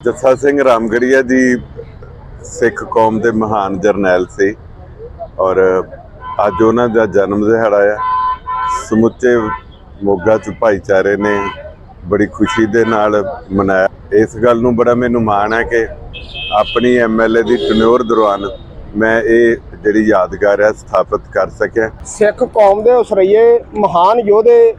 ਜੱਸਾ ਸਿੰਘ ਰਾਮਗੜੀਆ ਜੀ ਸਿੱਖ ਕੌਮ ਦੇ ਮਹਾਨ ਜਰਨੈਲ ਸੀ ਔਰ ਅੱਜ ਉਹਨਾਂ ਦਾ ਜਨਮ ਦਿਹਾੜਾ ਆ। ਸਮੁੱਚੇ ਮੋਗਾ ਚ ਭਾਈਚਾਰੇ ਨੇ ਬੜੀ ਖੁਸ਼ੀ ਦੇ ਨਾਲ ਮਨਾਇਆ। ਇਸ ਗੱਲ ਨੂੰ ਬੜਾ ਮੈਨੂੰ ਮਾਣ ਹੈ ਕਿ ਆਪਣੀ ਐਮਐਲਏ ਦੀ ਟਨਿਓਰ ਦੌਰਾਨ ਮੈਂ ਇਹ ਜਿਹੜੀ ਯਾਦਗਾਰ ਹੈ ਸਥਾਪਿਤ ਕਰ ਸਕਿਆ। ਸਿੱਖ ਕੌਮ ਦੇ ਉਸਰਈਏ ਮਹਾਨ ਯੋਧੇ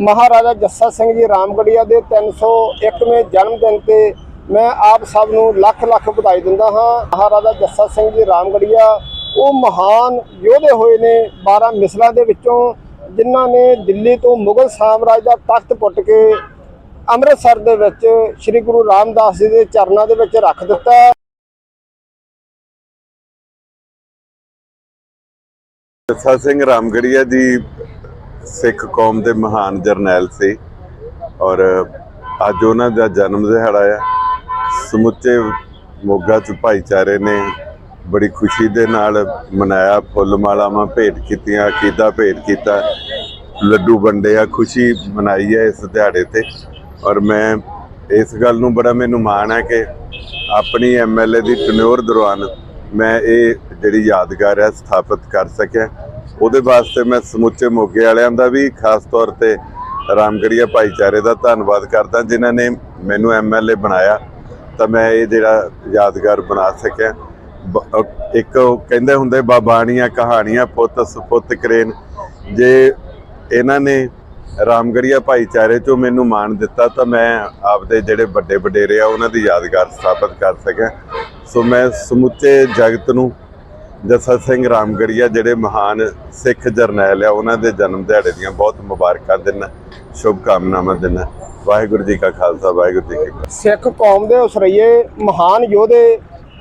ਮਹਾਰਾਜਾ ਜੱਸਾ ਸਿੰਘ ਜੀ ਰਾਮਗੜੀਆ ਦੇ 301ਵੇਂ ਜਨਮ ਦਿਨ ਤੇ ਮੈਂ ਆਪ ਸਭ ਨੂੰ ਲੱਖ ਲੱਖ ਵਧਾਈ ਦਿੰਦਾ ਹਾਂ। ਮਹਾਰਾਜਾ ਜੱਸਾ ਸਿੰਘ ਜੀ ਰਾਮਗੜੀਆ, ਉਹ ਮਹਾਨ ਯੋਧੇ ਹੋਏ ਨੇ 12 ਮਿਸਲਾਂ ਦੇ ਵਿੱਚੋਂ, ਜਿਨ੍ਹਾਂ ਨੇ ਦਿੱਲੀ ਤੋਂ ਮੁਗਲ ਸਾਮਰਾਜ ਦਾ ਤਖਤ ਪੁੱਟ ਕੇ ਅੰਮ੍ਰਿਤਸਰ ਦੇ ਵਿੱਚ ਸ੍ਰੀ ਗੁਰੂ ਰਾਮਦਾਸ ਜੀ ਦੇ ਚਰਨਾਂ ਦੇ ਵਿੱਚ ਰੱਖ ਦਿੱਤਾ। ਜੱਸਾ ਸਿੰਘ ਰਾਮਗੜੀਆ ਜੀ ਸਿੱਖ ਕੌਮ ਦੇ ਮਹਾਨ ਜਰਨੈਲ ਸੀ ਔਰ ਅੱਜ ਉਹਨਾਂ ਦਾ ਜਨਮ ਦਿਹਾੜਾ ਆ। ਸਮੁੱਚੇ ਮੋਗਾ ਚ ਭਾਈਚਾਰੇ ਨੇ ਬੜੀ ਖੁਸ਼ੀ ਦੇ ਨਾਲ ਮਨਾਇਆ, ਫੁੱਲ ਮਾਲਾਵਾਂ ਭੇਟ ਕੀਤੀਆਂ, ਅਕੀਦਾ ਭੇਟ ਕੀਤਾ, ਲੱਡੂ ਵੰਡੇ ਆ, ਖੁਸ਼ੀ ਮਨਾਈ ਹੈ ਇਸ ਦਿਹਾੜੇ ਤੇ। ਔਰ ਮੈਂ ਇਸ ਗੱਲ ਨੂੰ ਬੜਾ ਮੈਨੂੰ ਮਾਣ ਹੈ ਕਿ ਆਪਣੀ ਐਮਐਲਏ ਦੀ ਟਨਿਓਰ ਦੌਰਾਨ ਮੈਂ ਇਹ ਜਿਹੜੀ ਯਾਦਗਾਰ ਹੈ ਸਥਾਪਿਤ ਕਰ ਸਕਿਆ। ਉਹਦੇ ਵਾਸਤੇ ਮੈਂ ਸਮੁੱਚੇ ਮੋਗੇ ਵਾਲਿਆਂ ਦਾ ਵੀ ਖਾਸ ਤੌਰ ਤੇ ਰਾਮਗੜੀਆ ਭਾਈਚਾਰੇ ਦਾ ਧੰਨਵਾਦ ਕਰਦਾ, ਜਿਨ੍ਹਾਂ ਨੇ ਮੈਨੂੰ ਐਮਐਲਏ ਬਣਾਇਆ। ਤਾਂ ਮੈਂ ਇਹ ਜਿਹੜਾ ਯਾਦਗਾਰ ਬਣਾ ਸਕਿਆ। ਬ- ਇੱਕ ਕਹਿੰਦੇ ਹੁੰਦੇ ਬਾਬਾਣੀਆਂ ਕਹਾਣੀਆਂ, ਪੁੱਤ ਸੁਪੁੱਤ ਕਰੇਨ। ਜੇ ਇਹਨਾਂ ਨੇ ਰਾਮਗੜੀਆ ਭਾਈਚਾਰੇ ਚੋਂ ਮੈਨੂੰ ਮਾਣ ਦਿੱਤਾ, ਤਾਂ ਮੈਂ ਆਪਦੇ ਜਿਹੜੇ ਵੱਡੇ ਵਡੇਰੇ ਆ, ਉਹਨਾਂ ਦੀ ਯਾਦਗਾਰ ਸਥਾਪਿਤ ਕਰ ਸਕਿਆ। ਸੋ ਮੈਂ ਸਮੁੱਚੇ ਜਗਤ ਨੂੰ ਜੱਸਾ ਸਿੰਘ ਰਾਮਗੜੀਆ ਜਿਹੜੇ ਮਹਾਨ ਸਿੱਖ ਜਰਨੈਲ ਆ, ਉਹਨਾਂ ਦੇ ਜਨਮ ਦਿਹਾੜੇ ਦੀਆਂ ਬਹੁਤ ਮੁਬਾਰਕਾਂ ਦਿੰਦਾ ਸ਼ੁਭ ਕਾਮਨਾਵਾਂ ਦਿੰਦਾ। ਵਾਹਿਗੁਰੂ ਜੀ ਕਾ ਖਾਲਸਾ, ਵਾਹਿਗੁਰੂ ਜੀ ਕੀ ਫਤਿਹ। ਸਿੱਖ ਕੌਮ ਦੇ ਉਸਰਈਏ ਮਹਾਨ ਯੋਧੇ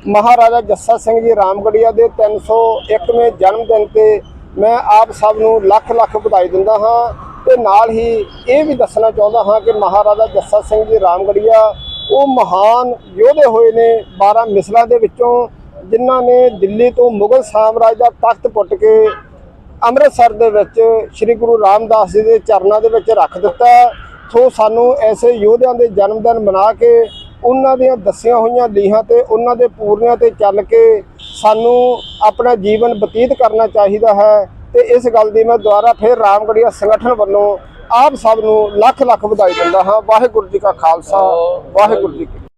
ਮਹਾਰਾਜਾ ਜੱਸਾ ਸਿੰਘ ਜੀ ਰਾਮਗੜੀਆ ਦੇ 301ਵੇਂ ਜਨਮ ਦਿਨ ਤੇ ਮੈਂ ਆਪ ਸਭ ਨੂੰ ਲੱਖ ਲੱਖ ਵਧਾਈ ਦਿੰਦਾ ਹਾਂ ਤੇ ਨਾਲ ਹੀ ਇਹ ਵੀ ਦੱਸਣਾ ਚਾਹੁੰਦਾ ਹਾਂ ਕਿ ਮਹਾਰਾਜਾ ਜੱਸਾ ਸਿੰਘ ਜੀ ਰਾਮਗੜੀਆ, ਉਹ ਮਹਾਨ ਯੋਧੇ ਹੋਏ ਨੇ 12 ਮਿਸਲਾਂ ਦੇ ਵਿੱਚੋਂ, ਜਿਨ੍ਹਾਂ ਨੇ ਦਿੱਲੀ ਤੋਂ ਮੁਗਲ ਸਾਮਰਾਜ ਦਾ ਤਖਤ ਪੁੱਟ ਕੇ ਅੰਮ੍ਰਿਤਸਰ ਦੇ ਵਿੱਚ ਸ੍ਰੀ ਗੁਰੂ ਰਾਮਦਾਸ ਜੀ ਦੇ ਚਰਨਾਂ ਦੇ ਵਿੱਚ ਰੱਖ ਦਿੱਤਾ। ਸੋ ਸਾਨੂੰ ਐਸੇ ਯੋਧਿਆਂ ਦੇ ਜਨਮ ਦਿਨ ਮਨਾ ਕੇ ਉਹਨਾਂ ਦੀਆਂ ਦੱਸੀਆਂ ਹੋਈਆਂ ਲੀਹਾਂ ਤੇ ਉਹਨਾਂ ਦੇ ਪੂਰਨਿਆਂ ਤੇ ਚੱਲ ਕੇ ਸਾਨੂੰ ਆਪਣਾ ਜੀਵਨ ਬਤੀਤ ਕਰਨਾ ਚਾਹੀਦਾ ਹੈ ਤੇ ਇਸ ਗੱਲ ਦੀ ਮੈਂ ਦੁਬਾਰਾ ਫਿਰ ਰਾਮਗੜੀਆ ਸੰਗਠਨ ਵੱਲੋਂ ਆਪ ਸਭ ਨੂੰ ਲੱਖ ਲੱਖ ਵਧਾਈ ਦਿੰਦਾ ਹਾਂ। ਵਾਹਿਗੁਰੂ ਜੀ ਕਾ ਖਾਲਸਾ ਵਾਹਿਗੁਰੂ ਜੀ